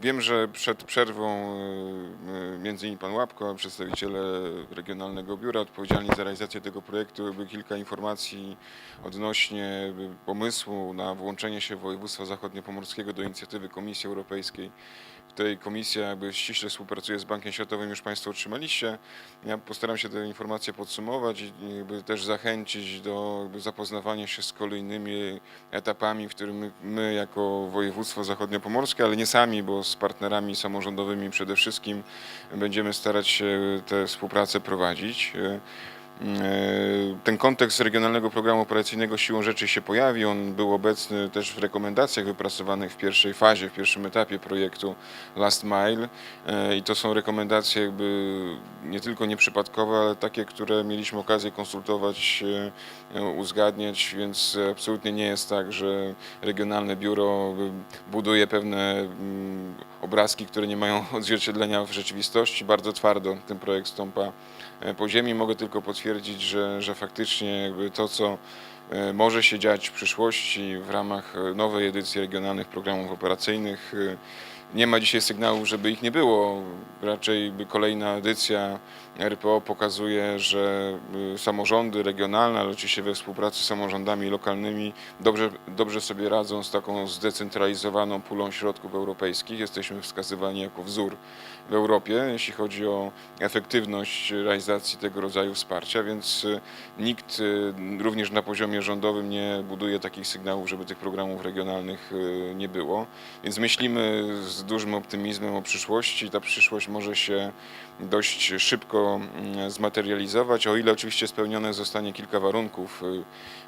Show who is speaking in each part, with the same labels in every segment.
Speaker 1: Wiem, że przed przerwą y, y, między innymi pan Łapko, przedstawiciele Regionalnego Biura odpowiedzialni za realizację tego projektu, były kilka informacji odnośnie y, pomysłu na włączenie się województwa zachodniopomorskiego do inicjatywy Komisji Europejskiej. W tej komisja jakby ściśle współpracuje z Bankiem Światowym, już Państwo otrzymaliście. Ja postaram się te informacje podsumować i jakby też zachęcić do zapoznawania się z kolejnymi etapami, w którym my, my jako województwo zachodniopomorskie, ale nie sami, bo z partnerami samorządowymi przede wszystkim będziemy starać się tę współpracę prowadzić. E, Ten kontekst Regionalnego Programu Operacyjnego siłą rzeczy się pojawi. On był obecny też w rekomendacjach wypracowanych w pierwszej fazie, w pierwszym etapie projektu Last Mile. E, I to są rekomendacje jakby nie tylko nieprzypadkowe, ale takie, które mieliśmy okazję konsultować, e, uzgadniać, więc absolutnie nie jest tak, że regionalne biuro buduje pewne mm, obrazki, które nie mają odzwierciedlenia w rzeczywistości. Bardzo twardo ten projekt stąpa po ziemi. Mogę tylko potwierdzić, że, że faktycznie jakby to, co e, może się dziać w przyszłości w ramach e, nowej edycji regionalnych programów operacyjnych, e, nie ma dzisiaj sygnałów, żeby ich nie było. Raczej by kolejna edycja RPO pokazuje, że y, samorządy regionalne, ale oczywiście we współpracy z samorządami lokalnymi dobrze, dobrze sobie radzą z taką zdecentralizowaną pulą środków europejskich. Jesteśmy wskazywani jako wzór w Europie, jeśli chodzi o efektywność realizacji tego rodzaju wsparcia, więc y, nikt y, również na poziomie rządowym nie buduje takich sygnałów, żeby tych programów regionalnych nie było. Więc myślimy z dużym optymizmem o przyszłości. Ta przyszłość może się dość szybko mm, zmaterializować, o ile oczywiście spełnione zostanie kilka warunków. Y,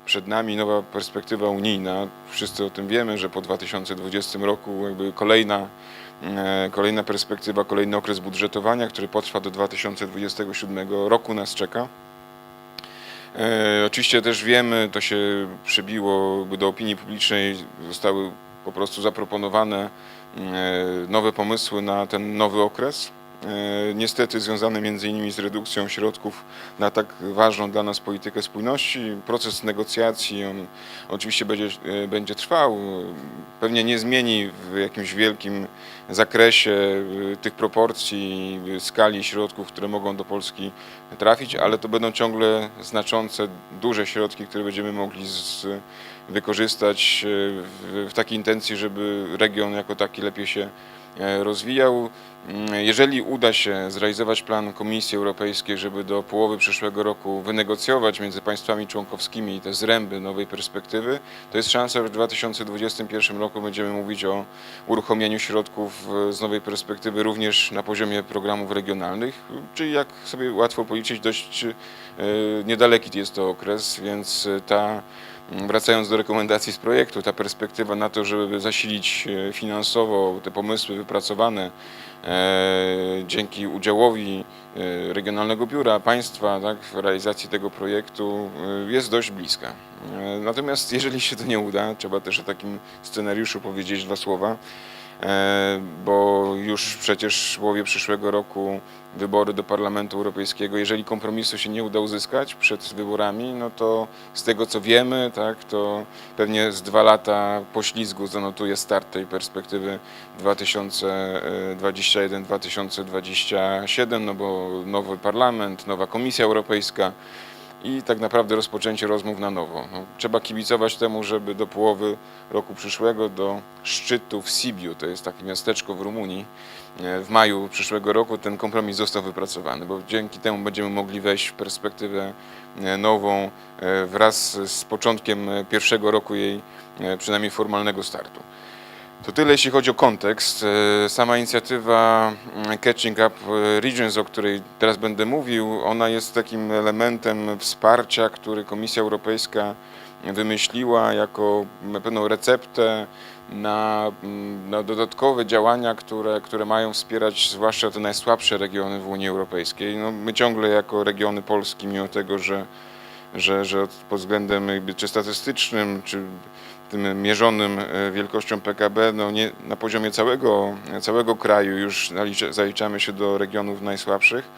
Speaker 1: Przed nami nowa perspektywa unijna. Wszyscy o tym wiemy, że po 2020 roku jakby kolejna, e, kolejna perspektywa, kolejny okres budżetowania, który potrwa do 2027 roku nas czeka. E, Oczywiście też wiemy, to się przebiło do opinii publicznej, zostały po prostu zaproponowane e, nowe pomysły na ten nowy okres. E, Niestety związane między innymi z redukcją środków na tak ważną dla nas politykę spójności. Proces negocjacji on oczywiście będzie, e, będzie trwał. Pewnie nie zmieni w jakimś wielkim zakresie e, tych proporcji, skali środków, które mogą do Polski trafić, ale to będą ciągle znaczące, duże środki, które będziemy mogli z, wykorzystać w, w takiej intencji, żeby region jako taki lepiej się rozwijał. Mm, Jeżeli uda się zrealizować plan Komisji Europejskiej, żeby do połowy przyszłego roku wynegocjować między państwami członkowskimi te zręby nowej perspektywy, to jest szansa, że w 2021 roku będziemy mówić o uruchomieniu środków e, z nowej perspektywy również na poziomie programów regionalnych, czyli jak sobie łatwo policzyć, dość e, niedaleki jest to okres, więc e, ta Wracając do rekomendacji z projektu, ta perspektywa na to, żeby zasilić e, finansowo te pomysły wypracowane e, dzięki udziałowi e, Regionalnego Biura Państwa tak, w realizacji tego projektu jest dość bliska. Natomiast jeżeli się to nie uda, trzeba też o takim scenariuszu powiedzieć dwa słowa, bo już przecież w połowie przyszłego roku wybory do Parlamentu Europejskiego. Jeżeli kompromisu się nie uda uzyskać przed wyborami, no to z tego co wiemy, tak, to pewnie z dwa lata poślizgu zanotuje start tej perspektywy 2021-2027, no bo nowy parlament, nowa Komisja Europejska i tak naprawdę rozpoczęcie rozmów na nowo. No, trzeba kibicować temu, żeby do połowy roku przyszłego, do szczytu w Sibiu, to jest takie miasteczko w Rumunii, e, w maju przyszłego roku ten kompromis został wypracowany, bo dzięki temu będziemy mogli wejść w perspektywę e, nową e, wraz z początkiem pierwszego roku jej przynajmniej formalnego startu. To tyle jeśli chodzi o kontekst. E, Sama inicjatywa mm, Catching Up Regions, o której teraz będę mówił, ona jest takim elementem wsparcia, który Komisja Europejska wymyśliła jako pewną receptę na, mm, na dodatkowe działania, które, które mają wspierać zwłaszcza te najsłabsze regiony w Unii Europejskiej. No, my ciągle jako regiony Polski, mimo tego, że, że, że pod względem jakby czy statystycznym, czy tym mierzonym e, wielkością PKB, no nie, na poziomie całego, całego kraju już zaliczamy się do regionów najsłabszych,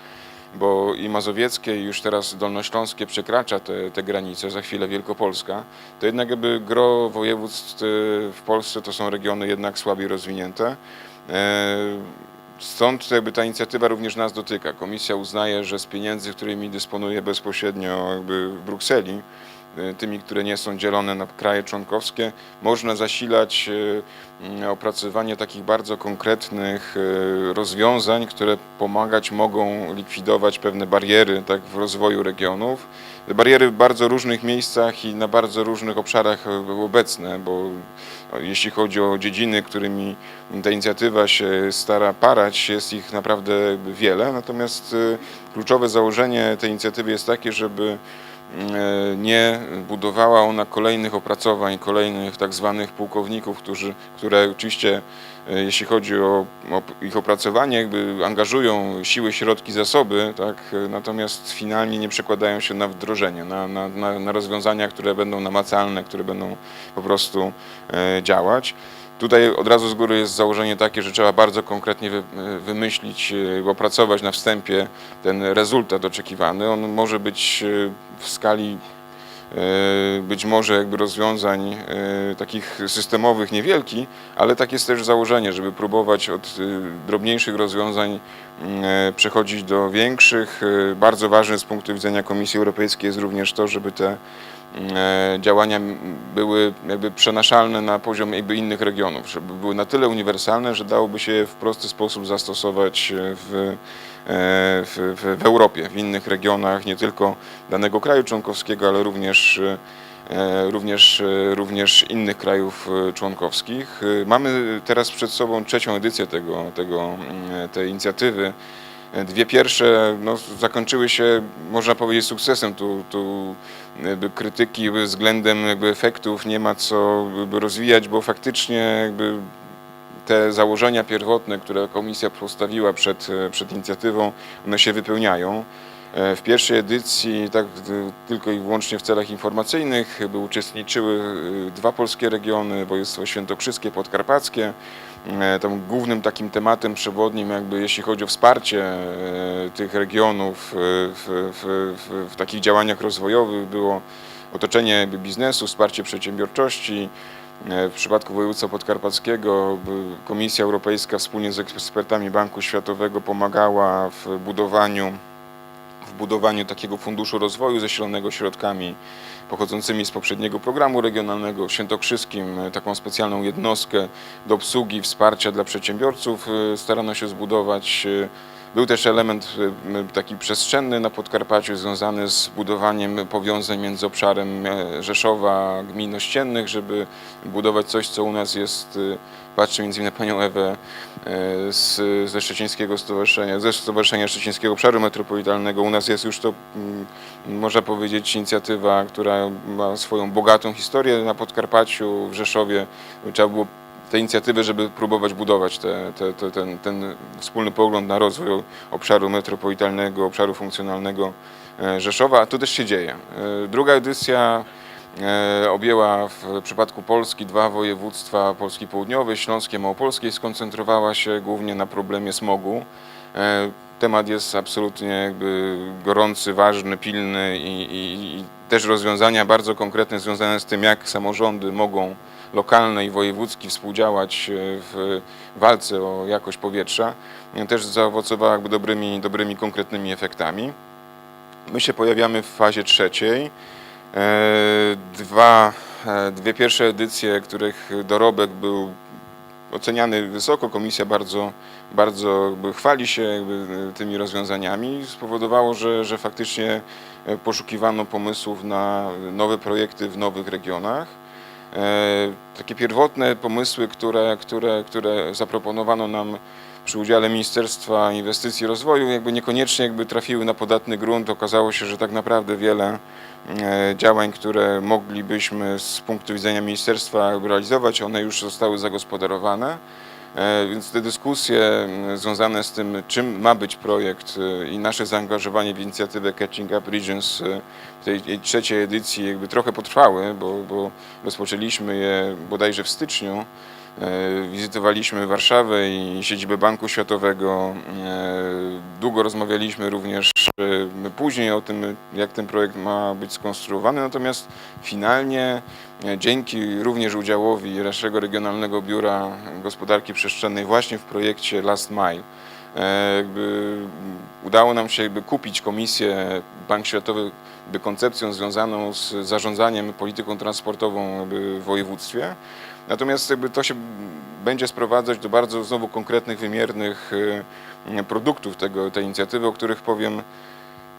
Speaker 1: bo i mazowieckie, i już teraz dolnośląskie przekracza te, te granice, za chwilę Wielkopolska, to jednak jakby gro województw e, w Polsce to są regiony jednak słabiej rozwinięte. E, Stąd jakby ta inicjatywa również nas dotyka. Komisja uznaje, że z pieniędzy, którymi dysponuje bezpośrednio jakby w Brukseli, tymi, które nie są dzielone na kraje członkowskie, można zasilać e, opracowywanie takich bardzo konkretnych e, rozwiązań, które pomagać mogą likwidować pewne bariery tak, w rozwoju regionów. Te bariery w bardzo różnych miejscach i na bardzo różnych obszarach e, były obecne, bo jeśli chodzi o dziedziny, którymi ta inicjatywa się stara parać, jest ich naprawdę wiele. Natomiast e, kluczowe założenie tej inicjatywy jest takie, żeby e, nie budowała ona kolejnych opracowań, kolejnych tak zwanych pułkowników, którzy, które oczywiście e, jeśli chodzi o, o ich opracowanie, jakby angażują siły, środki, zasoby, tak, e, natomiast finalnie nie przekładają się na wdrożenie, na, na, na, na rozwiązania, które będą namacalne, które będą po prostu e, działać. Tutaj od razu z góry jest założenie takie, że trzeba bardzo konkretnie wy, wymyślić, e, opracować na wstępie ten rezultat oczekiwany. On może być e, w skali e, być może jakby rozwiązań e, takich systemowych niewielki, ale tak jest też założenie, żeby próbować od e, drobniejszych rozwiązań m, e, przechodzić do większych. E, Bardzo ważne z punktu widzenia Komisji Europejskiej jest również to, żeby te e, działania były jakby przenaszalne na poziom jakby innych regionów, żeby były na tyle uniwersalne, że dałoby się je w prosty sposób zastosować e, w, e, w, w, w Europie, w innych regionach, nie tylko danego kraju członkowskiego, ale również e, również, e, również innych krajów e, członkowskich. E, Mamy teraz przed sobą trzecią edycję tego, tego, mm, tej inicjatywy. E, Dwie pierwsze no, zakończyły się, można powiedzieć, sukcesem. Tu, tu krytyki względem jakby efektów nie ma co rozwijać, bo faktycznie te założenia pierwotne, które komisja postawiła przed, e, przed inicjatywą, one się wypełniają. E, W pierwszej edycji, tak tylko i wyłącznie w celach informacyjnych, by uczestniczyły e, dwa polskie regiony, województwo świętokrzyskie, podkarpackie. Tam głównym takim tematem przewodnim, jakby jeśli chodzi o wsparcie tych regionów w, w, w, w takich działaniach rozwojowych było otoczenie biznesu, wsparcie przedsiębiorczości, W przypadku województwa podkarpackiego Komisja Europejska wspólnie z ekspertami Banku Światowego pomagała w budowaniu, w budowaniu takiego funduszu rozwoju zasilonego środkami pochodzącymi z poprzedniego programu regionalnego w Świętokrzyskim, e, taką specjalną jednostkę do obsługi wsparcia dla przedsiębiorców e, starano się zbudować. Był też element m, taki przestrzenny na Podkarpaciu związany z budowaniem powiązań między obszarem e, Rzeszowa, gmin ościennych, żeby budować coś, co u nas jest, e, patrzę między innymi na panią Ewę e, z, ze Szczecińskiego Stowarzyszenia, ze Stowarzyszenia Szczecińskiego Obszaru Metropolitalnego. U nas jest już to, można powiedzieć, inicjatywa, która ma swoją bogatą historię na Podkarpaciu, w Rzeszowie. Trzeba było te inicjatywy, żeby próbować budować te, te, te, ten, ten wspólny pogląd na rozwój obszaru metropolitalnego, obszaru funkcjonalnego e, Rzeszowa, to też się dzieje. E, Druga edycja e, objęła w przypadku Polski dwa województwa, Polski Południowy, Śląskie, Małopolskie skoncentrowała się głównie na problemie smogu. Temat jest absolutnie gorący, ważny, pilny i, i, i też rozwiązania bardzo konkretne związane z tym, jak samorządy mogą lokalne i wojewódzki współdziałać e, w walce o jakość powietrza, e, też zaowocowała jakby dobrymi, dobrymi konkretnymi efektami. My się pojawiamy w fazie trzeciej. E, Dwa, dwie pierwsze edycje, których dorobek był oceniany wysoko, komisja bardzo, bardzo chwali się tymi rozwiązaniami, spowodowało, że, że faktycznie poszukiwano pomysłów na nowe projekty w nowych regionach. E, Takie pierwotne pomysły, które, które, które zaproponowano nam przy udziale Ministerstwa Inwestycji i Rozwoju, jakby niekoniecznie jakby trafiły na podatny grunt. Okazało się, że tak naprawdę wiele e, działań, które moglibyśmy z punktu widzenia ministerstwa realizować, one już zostały zagospodarowane. E, Więc te dyskusje m, związane z tym, czym ma być projekt i nasze zaangażowanie w inicjatywę Catching Up Regions tej trzeciej edycji jakby trochę potrwały, bo, bo rozpoczęliśmy je bodajże w styczniu E, Wizytowaliśmy Warszawę i siedzibę Banku Światowego. E, Długo rozmawialiśmy również później o tym, jak ten projekt ma być skonstruowany. Natomiast finalnie e, dzięki również udziałowi naszego Regionalnego Biura Gospodarki Przestrzennej właśnie w projekcie Last Mile udało nam się kupić komisję Bank Światowy koncepcją związaną z zarządzaniem polityką transportową w województwie. Natomiast jakby to się będzie sprowadzać do bardzo znowu konkretnych, wymiernych e, produktów tego, tej inicjatywy, o których powiem,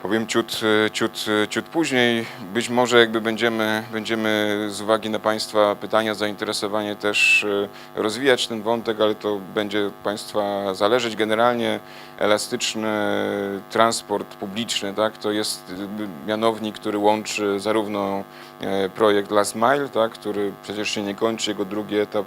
Speaker 1: powiem ciut, ciut, ciut później. Być może jakby będziemy, będziemy z uwagi na Państwa pytania, zainteresowanie też e, rozwijać ten wątek, ale to będzie Państwa zależeć. Generalnie elastyczny transport publiczny, tak, to jest mianownik, który łączy zarówno e, projekt Last Mile, tak, który przecież się nie kończy, jego drugi etap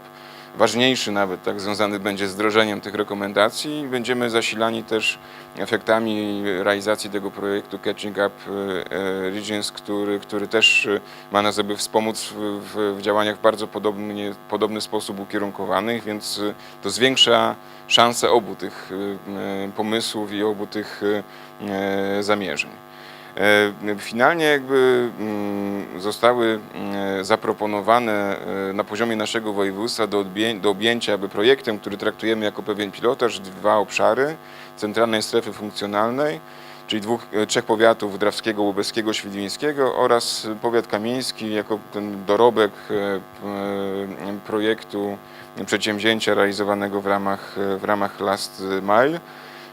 Speaker 1: ważniejszy nawet, tak, związany będzie z wdrożeniem tych rekomendacji i będziemy zasilani też efektami realizacji tego projektu Catching Up e, Regions, który, który też e, ma nas jakby wspomóc w, w, działaniach w bardzo podobny, sposób ukierunkowanych, więc e, to zwiększa szanse obu tych pomysłów i obu tych zamierzeń. E, Finalnie jakby mm, zostały mm, zaproponowane e, na poziomie naszego województwa do, objęcia jakby projektem, który traktujemy jako pewien pilotaż, dwa obszary centralnej strefy funkcjonalnej, czyli dwóch, e, trzech powiatów drawskiego, łubeskiego, świdwińskiego oraz powiat kamieński jako ten dorobek e, e, projektu przedsięwzięcia realizowanego w ramach, w ramach Last Mile.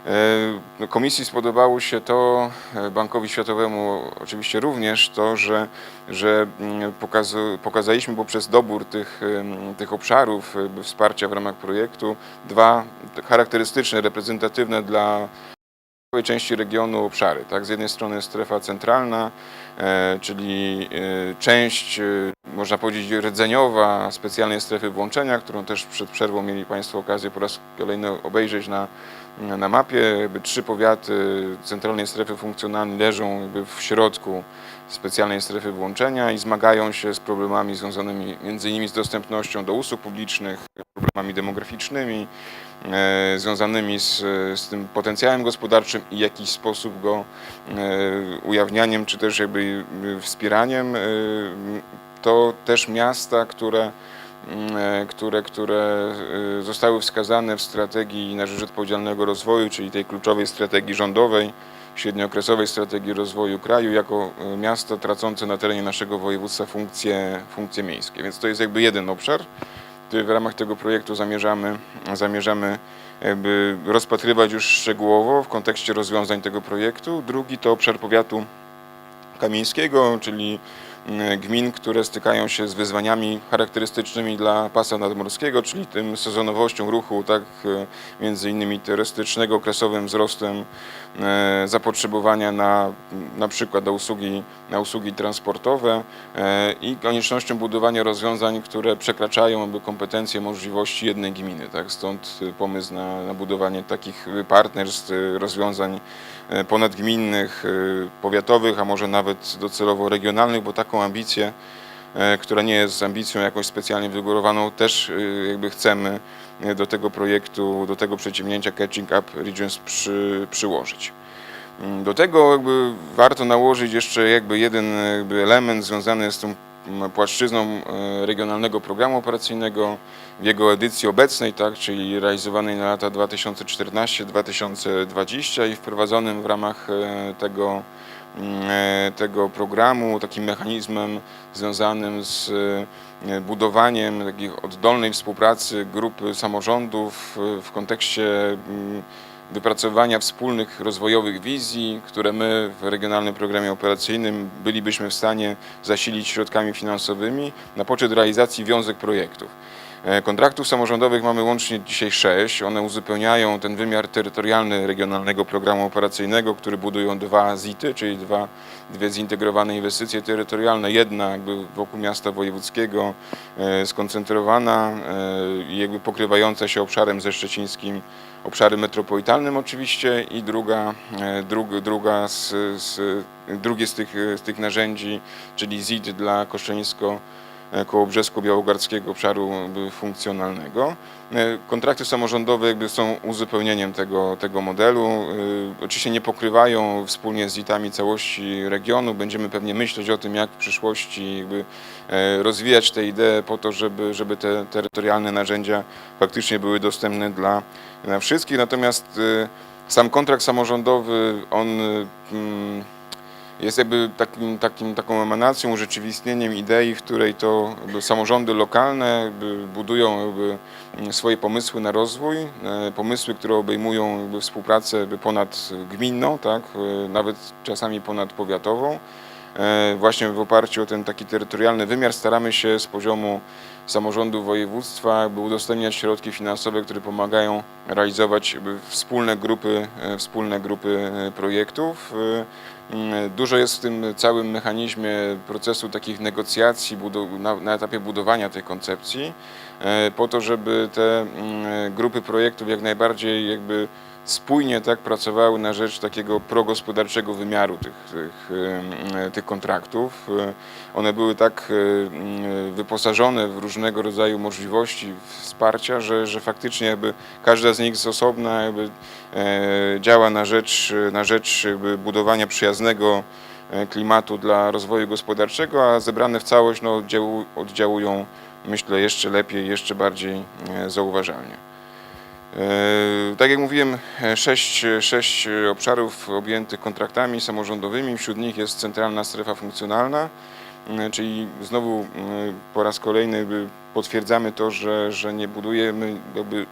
Speaker 1: E, Komisji spodobało się to, e, Bankowi Światowemu oczywiście również to, że, że mm, pokazaliśmy poprzez dobór tych, tych obszarów jakby wsparcia w ramach projektu dwa charakterystyczne, reprezentatywne dla całej części regionu obszary. Tak? Z jednej strony strefa centralna, e, czyli e, część, e, można powiedzieć, rdzeniowa specjalnej strefy włączenia, którą też przed przerwą mieli Państwo okazję po raz kolejny obejrzeć na, na mapie. Trzy powiaty centralnej strefy funkcjonalnej leżą w środku specjalnej strefy włączenia i zmagają się z problemami związanymi między innymi z dostępnością do usług publicznych, problemami demograficznymi, e, związanymi z, z tym potencjałem gospodarczym i w jakiś sposób go e, ujawnianiem, czy też jakby e, wspieraniem. To też miasta, które, które, które e, zostały wskazane w strategii na rzecz odpowiedzialnego rozwoju, czyli tej kluczowej strategii rządowej, średniookresowej strategii rozwoju kraju, jako e, miasto tracące na terenie naszego województwa funkcje, funkcje miejskie. Więc to jest jakby jeden obszar, który w ramach tego projektu zamierzamy, zamierzamy jakby rozpatrywać już szczegółowo w kontekście rozwiązań tego projektu. Drugi to obszar powiatu kamieńskiego, czyli mm, gmin, które stykają się z wyzwaniami charakterystycznymi dla pasa nadmorskiego, czyli tym sezonowością ruchu, tak, e, między innymi turystycznego, okresowym wzrostem e, zapotrzebowania na na przykład na usługi, na usługi transportowe i koniecznością budowania rozwiązań, które przekraczają kompetencje, możliwości jednej gminy. Tak? Stąd pomysł na, na budowanie takich partnerstw, rozwiązań ponadgminnych, e, powiatowych, a może nawet docelowo regionalnych, bo taką ambicję, e, która nie jest ambicją jakąś specjalnie wygórowaną, też e, jakby chcemy e, do tego projektu, do tego przedsięwzięcia Catching Up Regions przy, przyłożyć. Mm, Do tego jakby warto nałożyć jeszcze jakby jeden jakby element związany z tą płaszczyzną e, regionalnego programu operacyjnego w jego edycji obecnej, tak, czyli realizowanej na lata 2014-2020 i wprowadzonym w ramach e, tego, e, tego programu takim mechanizmem związanym z budowaniem takiej oddolnej współpracy grupy samorządów w kontekście wypracowania wspólnych rozwojowych wizji, które my w Regionalnym Programie Operacyjnym bylibyśmy w stanie zasilić środkami finansowymi na poczet realizacji wiązek projektów. E, Kontraktów samorządowych mamy łącznie dzisiaj sześć. One uzupełniają ten wymiar terytorialny Regionalnego Programu Operacyjnego, który budują dwa ZIT-y, czyli dwa, dwie zintegrowane inwestycje terytorialne. Jedna jakby wokół miasta wojewódzkiego e, skoncentrowana e, i jakby pokrywająca się obszarem ze szczecińskim obszarem metropolitalnym oczywiście i druga, e, drug, druga z, z, drugie z tych, z tych narzędzi, czyli ZIT dla koszczeńsko e, koło Brzesku Białogardzkiego obszaru funkcjonalnego. E, Kontrakty samorządowe jakby są uzupełnieniem tego, tego modelu. E, Oczywiście nie pokrywają wspólnie z ZIT-ami całości regionu. Będziemy pewnie myśleć o tym, jak w przyszłości e, rozwijać te idee po to, żeby, żeby te terytorialne narzędzia faktycznie były dostępne dla, dla wszystkich. Natomiast e, sam kontrakt samorządowy, on e, mm, jest jakby takim, takim, taką emanacją, urzeczywistnieniem idei, w której to samorządy lokalne budują mm, swoje pomysły na rozwój, e, pomysły, które obejmują współpracę ponadgminną, tak, e, nawet czasami ponadpowiatową. E, Właśnie w oparciu o ten taki terytorialny wymiar staramy się z poziomu samorządu województwa udostępniać środki finansowe, które pomagają realizować wspólne grupy, wspólne grupy projektów. E, Mm, Dużo jest w tym całym mechanizmie procesu takich negocjacji na, etapie budowania tej koncepcji, e, po to, żeby te mm, grupy projektów jak najbardziej jakby spójnie tak pracowały na rzecz takiego progospodarczego wymiaru tych, tych, em, tych kontraktów. E, One były tak e, wyposażone w różnego rodzaju możliwości wsparcia, że, że faktycznie jakby każda z nich z osobna jakby e, działa na rzecz, na rzecz budowania przyjaznego e, klimatu dla rozwoju gospodarczego, a zebrane w całość no, oddziału, oddziałują myślę jeszcze lepiej, jeszcze bardziej e, zauważalnie. E, Tak jak mówiłem, sześć, sześć obszarów objętych kontraktami samorządowymi, wśród nich jest centralna strefa funkcjonalna, e, czyli znowu e, po raz kolejny potwierdzamy to, że, że nie budujemy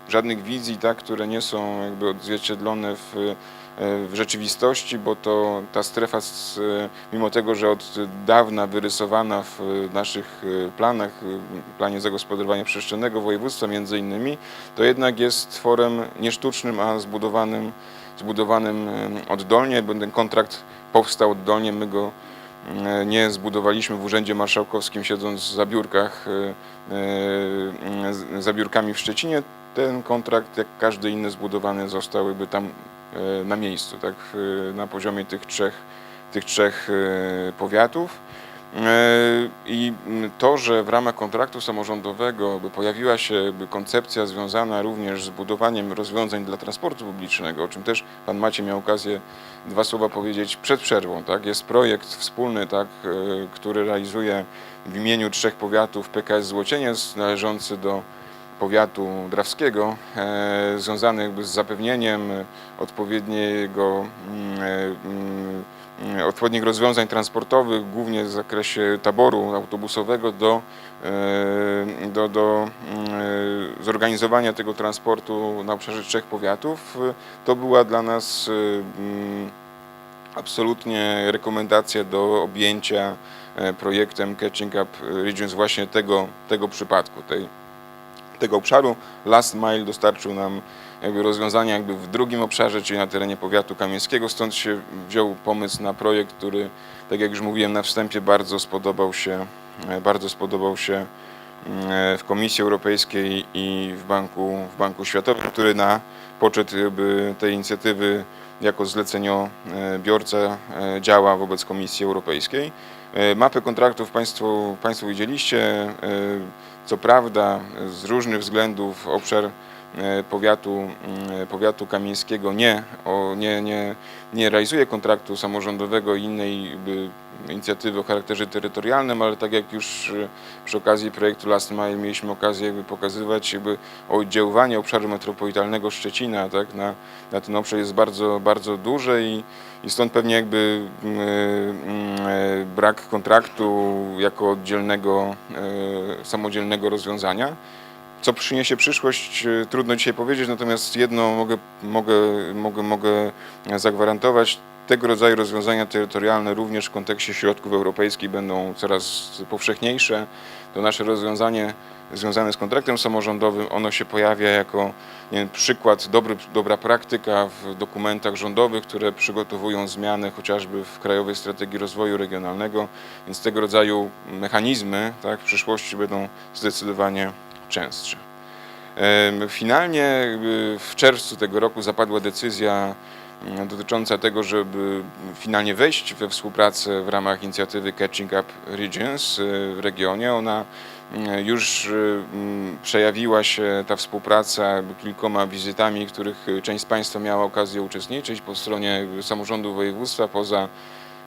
Speaker 1: żadnych wizji, tak, które nie są jakby odzwierciedlone w, w rzeczywistości, bo to ta strefa, s- mimo tego, że od dawna wyrysowana w naszych e, planach, e, planie zagospodarowania przestrzennego województwa między innymi, to jednak jest tworem nie sztucznym, a zbudowanym, zbudowanym e, oddolnie, ten kontrakt powstał oddolnie, my go e, nie zbudowaliśmy w Urzędzie Marszałkowskim siedząc za biurkach, e, e, za biurkami w Szczecinie. Ten kontrakt, jak każdy inny zbudowany został jakby tam e, na miejscu, tak, w- na poziomie tych trzech, tych trzech e, powiatów. E, I to, że w ramach kontraktu samorządowego pojawiła się koncepcja związana również z budowaniem rozwiązań dla transportu publicznego, o czym też Pan Macie miał okazję dwa słowa powiedzieć przed przerwą. Tak? Jest projekt wspólny, tak, e, który realizuje w imieniu trzech powiatów PKS Złocieniec należący do powiatu drawskiego, e, związany jakby z zapewnieniem odpowiedniego mm, e, mm, odpowiednich rozwiązań transportowych, głównie w zakresie taboru autobusowego do, e, do, do mm, zorganizowania tego transportu na obszarze trzech powiatów. To była dla nas absolutnie rekomendacja do objęcia projektem Catching Up Regions właśnie tego, tego przypadku, tej, tego obszaru. Last Mile dostarczył nam jakby rozwiązania jakby w drugim obszarze, czyli na terenie powiatu kamieńskiego, stąd się wziął pomysł na projekt, który, tak jak już mówiłem na wstępie, bardzo spodobał się, e, bardzo spodobał się mm, w Komisji Europejskiej i w Banku, w Banku Światowym, który na poczet tej inicjatywy jako zleceniobiorca e, działa wobec Komisji Europejskiej. E, Mapę kontraktów Państwo, państwo widzieliście. Co prawda z różnych względów obszar e, powiatu, mm, powiatu kamieńskiego nie, o, nie, nie, nie realizuje kontraktu samorządowego i innej inicjatywy o charakterze terytorialnym, ale tak jak już e, przy okazji projektu Last Mile mieliśmy okazję jakby pokazywać jakby oddziaływanie obszaru metropolitalnego Szczecina tak, na, na ten obszar jest bardzo, bardzo duże i, i stąd pewnie jakby mm, mm, e, brak kontraktu jako oddzielnego, e, samodzielnego rozwiązania. Co przyniesie przyszłość, e, trudno dzisiaj powiedzieć, natomiast jedno mogę, mogę, mogę, mogę zagwarantować. Tego rodzaju rozwiązania terytorialne również w kontekście środków europejskich będą coraz powszechniejsze. To nasze rozwiązanie związane z kontraktem samorządowym, ono się pojawia jako wiem, przykład, dobry, dobra praktyka w dokumentach rządowych, które przygotowują zmiany chociażby w Krajowej Strategii Rozwoju Regionalnego, więc tego rodzaju mechanizmy tak, w przyszłości będą zdecydowanie częstsze. Finalnie jakby w czerwcu tego roku zapadła decyzja dotycząca tego, żeby finalnie wejść we współpracę w ramach inicjatywy Catching Up Regions y, w regionie. Ona mm, już y, mm, przejawiła się ta współpraca kilkoma wizytami, w których część z Państwa miała okazję uczestniczyć po stronie samorządu województwa, poza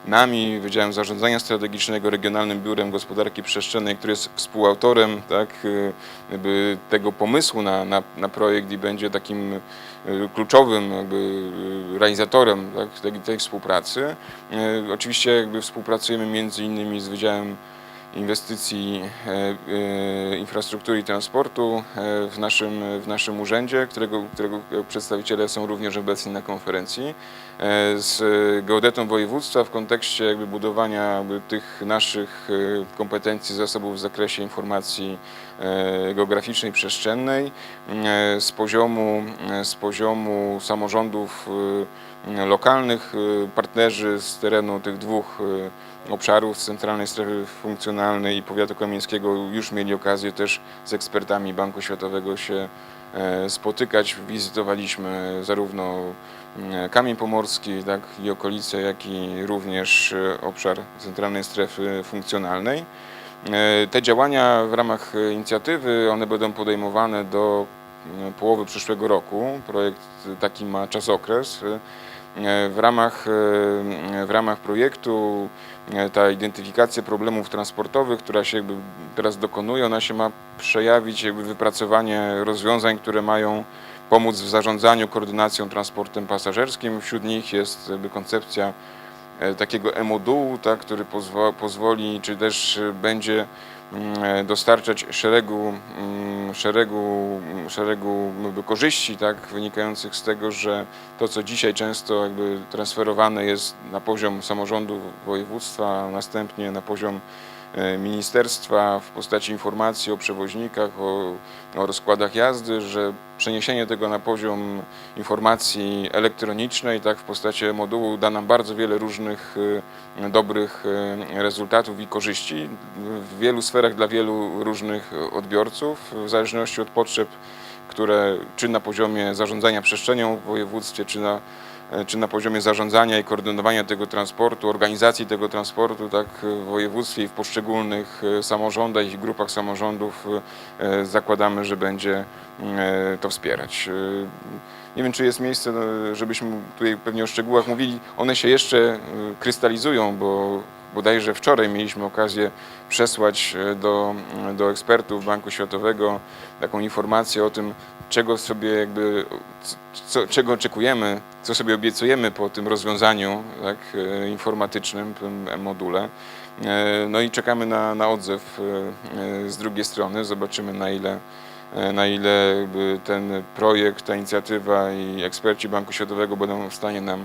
Speaker 1: nami, Wydziałem Zarządzania Strategicznego, Regionalnym Biurem Gospodarki Przestrzennej, który jest współautorem tak, y, jakby tego pomysłu na, na, na projekt i będzie takim y, kluczowym jakby y, realizatorem tak, tej, tej współpracy. Oczywiście jakby współpracujemy między innymi z Wydziałem Inwestycji e, e, Infrastruktury i Transportu e, w naszym, w naszym urzędzie, którego, którego przedstawiciele są również obecni na konferencji, z geodetą województwa w kontekście jakby budowania jakby tych naszych kompetencji, zasobów w zakresie informacji geograficznej, przestrzennej, z poziomu, z poziomu samorządów lokalnych, partnerzy z terenu tych dwóch obszarów z centralnej strefy funkcjonalnej i powiatu kamieńskiego już mieli okazję też z ekspertami Banku Światowego się e, spotykać. Wizytowaliśmy zarówno mm, Kamień Pomorski, tak, i okolice, jak i również e, obszar centralnej strefy funkcjonalnej. E, Te działania w ramach inicjatywy, one będą podejmowane do e, połowy przyszłego roku. Projekt taki ma czasokres. E, W ramach, e, w ramach projektu e, ta identyfikacja problemów transportowych, która się jakby teraz dokonuje, ona się ma przejawić jakby wypracowanie rozwiązań, które mają pomóc w zarządzaniu koordynacją transportem pasażerskim. Wśród nich jest jakby koncepcja takiego e-modułu, tak, który pozwo, pozwoli, czy też będzie dostarczać szeregu, mm, szeregu, szeregu jakby korzyści tak, wynikających z tego, że to, co dzisiaj często jakby transferowane jest na poziom samorządu województwa, a następnie na poziom e, ministerstwa w postaci informacji o przewoźnikach, o, o rozkładach jazdy, że przeniesienie tego na poziom informacji elektronicznej, tak, w postaci modułu da nam bardzo wiele różnych e, dobrych e, rezultatów i korzyści w wielu sferach dla wielu różnych odbiorców, w zależności od potrzeb, które czy na poziomie zarządzania przestrzenią w województwie, czy na e, czy na poziomie zarządzania i koordynowania tego transportu, organizacji tego transportu, tak w województwie i w poszczególnych e, samorządach i grupach samorządów e, zakładamy, że będzie e, to wspierać. E, Nie wiem, czy jest miejsce, no, żebyśmy tutaj pewnie o szczegółach mówili. One się jeszcze e, krystalizują, bo bodajże wczoraj mieliśmy okazję przesłać e, do, do ekspertów Banku Światowego taką informację o tym, czego sobie jakby, co, czego oczekujemy, co sobie obiecujemy po tym rozwiązaniu tak, e, informatycznym, tym module. E, No i czekamy na, na odzew z drugiej strony. Zobaczymy na ile, na ile ten projekt, ta inicjatywa i eksperci Banku Światowego będą w stanie nam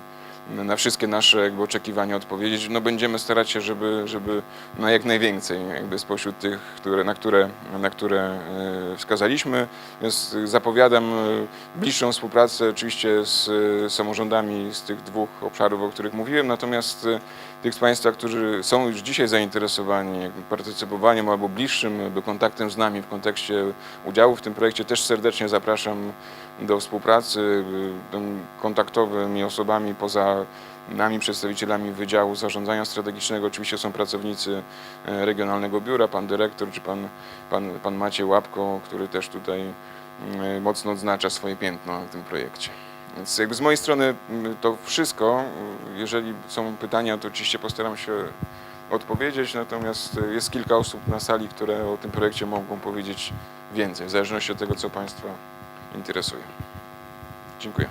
Speaker 1: na wszystkie nasze jakby oczekiwania odpowiedzieć. No będziemy starać się, żeby, żeby na jak najwięcej jakby spośród tych, które, na, które, na które e, wskazaliśmy. Więc zapowiadam e, bliższą współpracę oczywiście z e, samorządami z tych dwóch obszarów, o których mówiłem, natomiast tych z Państwa, którzy są już dzisiaj zainteresowani partycypowaniem albo bliższym jakby kontaktem z nami w kontekście udziału w tym projekcie, też serdecznie zapraszam do współpracy tym kontaktowymi osobami poza nami, przedstawicielami Wydziału Zarządzania Strategicznego. Oczywiście są pracownicy e, Regionalnego Biura, pan dyrektor czy pan, pan, pan Maciej Łapko, który też tutaj mocno odznacza swoje piętno w tym projekcie. Więc jakby z mojej strony mm, to wszystko. Jeżeli są pytania, to oczywiście postaram się odpowiedzieć, natomiast y, jest kilka osób na sali, które o tym projekcie mogą powiedzieć więcej, w zależności od tego, co Państwa interesuje. Dziękuję.